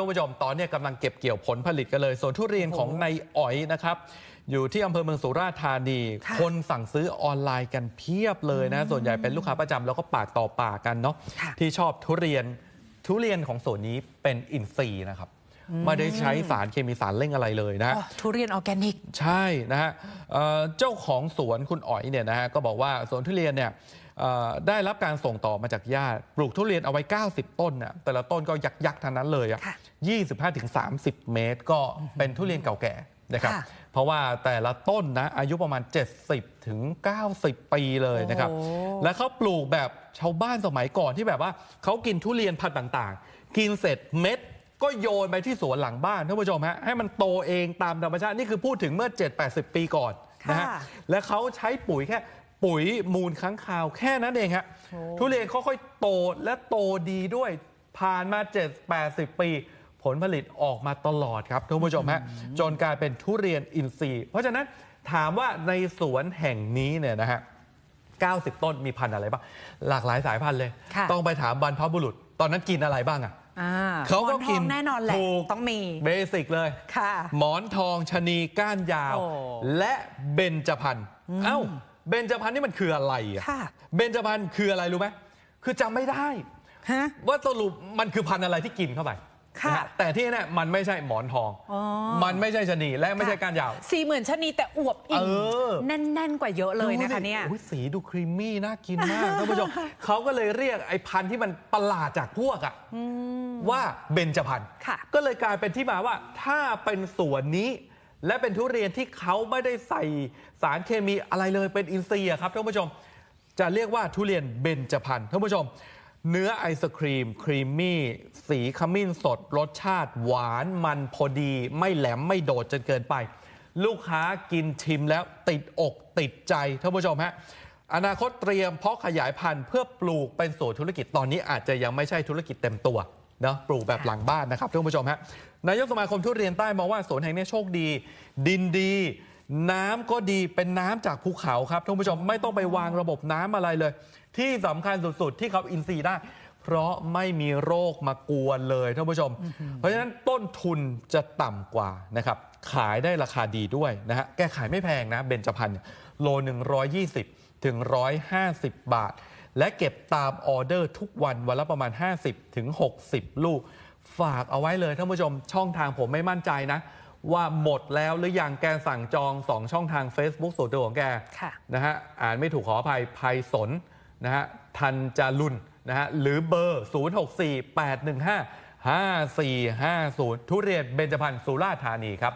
คุณผู้ชมตอนเนี้ยกำลังเก็บเกี่ยวผลผลิตกันเลยส่วนทุเรียนของนายอ๋อยนะครับ อยู่ที่อำเภอเมืองสุราษฎร์ธานีค่ะคนสั่งซื้อออนไลน์กันเพียบเลยนะ ส่วนใหญ่เป็นลูกค้าประจำแล้วก็ปากต่อปากกันเนาะค่ะที่ชอบทุเรียนทุเรียนของสวนนี้เป็นอินทรีย์นะครับ ไม่ได้ใช้สารเคมีสารเร่งอะไรเลยนะอ๋อทุเรียนออร์แกนิก ใช่นะฮะเอ่อเจ้าของสวนคุณอ๋อยเนี่ยนะฮะก็บอกว่าสวนทุเรียนเนี่ยเอ่อได้รับการส่งต่อมาจากญาติ ปลูกทุเรียนเอาไว้ 90 ต้นน่ะแต่ละต้นก็ยักยักๆทั้งนั้นเลยอะค่ะ25-30 เมตรก็เป็นทุเรียนเก่าแก่นะครับ ค่ะ เพราะว่าแต่ละต้นนะอายุประมาณ 70ถึง90 ปีเลยนะครับ โอ้โห และเขาปลูกแบบชาวบ้านสมัยก่อนที่แบบว่าเขากินทุเรียนพันธุ์ต่าง ๆ กินเสร็จเม็ด ก็โยนไปที่สวนหลังบ้านท่านผู้ชมฮะให้มันโตเองตามธรรมชาตินี่คือพูดถึงเมื่อ 7-80 ปีก่อนนะฮะค่ะและเขาใช้ปุ๋ยแค่ปุ๋ยมูลค้างคาวแค่นั้นเองฮะทุเรียนค่อยๆโตและโตดีด้วยผ่านมา 7-80 ปี ผลผลิตออกมาตลอดครับท่านผู้ชมฮะจนกลายเป็นทุเรียนอินทรีย์ เพราะฉะนั้นถามว่าในสวนแห่งนี้เนี่ยนะฮะ 90 ต้นมีพันธุ์อะไรบ้าง หลากหลายสายพันธุ์เลยค่ะต้องไปถามบรรพบุรุษ ตอนนั้นกินอะไรบ้างอะ อ่าเขาก็หมอนทกิอนงแน่นอนแหละ ถูกต้องมี เบสิกเลย ค่ะ หมอนทองชะนีก้านยาว โอ้และเบญจพรรณเอ้า เบญจพรรณนี่มันคืออะไรอะค่ะ เบญจพรรณคืออะไรรู้ไหมคือจำไม่ได้ ฮะ ว่าสรุปมันคือพันธุ์อะไรที่กินเข้าไป ค่ะนฮแต่ที่แน่ๆมันไม่ใช่หมอนทองอ๋อมันไม่ใช่ชะนีและไม่ใช่ก้านยาว สี่หมื่นชนิดแต่อวบอิ่มเออ แน่น ๆ กว่าเยอะเลยนะคะเนี่ย ดูสิอุ๊สีดูครีมมี่น่ากินมากท่านผู้ชม เขาก็เลยเรียกไอ้พันธุ์ที่มันประหลาดจากพวกอะว่าเบญจพรรณค่ะ ก็เลยกลายเป็นที่มาว่าถ้าเป็นสวนนี้ และเป็นทุเรียนที่เขาไม่ได้ใส่สารเคมีอะไรเลยเป็นอินทรีย์อะครับท่านผู้ชม จะเรียกว่าทุเรียนเบญจพรรณท่านผู้ชม เนื้อไอศครีม ครีมมี่ สีขมิ้นสด รสชาติหวานมันพอดี ไม่แหลมไม่โดดจนเกินไป ลูกค้ากินชิมแล้วติดอกติดใจท่านผู้ชมฮะอนาคตเตรียมเพาะขยายพันธุ์เพื่อปลูกเป็นสวนธุรกิจตอนนี้อาจจะยังไม่ใช่ธุรกิจเต็มตัวเนาะปลูกแบบหลังบ้านนะครับท่านผู้ชมฮะนายกสมาคมทุเรียนใต้มองว่าสวนแห่งนี้โชคดี ดินดี น้ำก็ดีเป็นน้ำจากภูเขาครับท่านผู้ชมไม่ต้องไปวางระบบน้ำอะไรเลย ที่สำคัญสุดๆ ที่เขาอินทรีย์ได้ เพราะไม่มีโรคมากวนเลยท่านผู้ชม เพราะฉะนั้นต้นทุนจะต่ำกว่านะครับ ขายได้ราคาดีด้วยนะฮะแกขายไม่แพงนะเบญจพรรณเนี่ยโล 120 ถึง 150 บาท และเก็บตามออเดอร์ทุกวันวันละประมาณ 50 ถึง 60 ลูก ฝากเอาไว้เลยท่านผู้ชมช่องทางผมไม่มั่นใจนะ ว่าหมดแล้วหรือยังแกสั่งจอง 2 ช่องทาง Facebook ส่วนตัวของแกค่ะนะฮะอ่านไม่ถูกขออภัยภัยสนนะฮะทันจารุนนะฮะหรือเบอร์ 0648155450 ทุเรียนเบญจพรรณสุราษฎร์ธานีครับ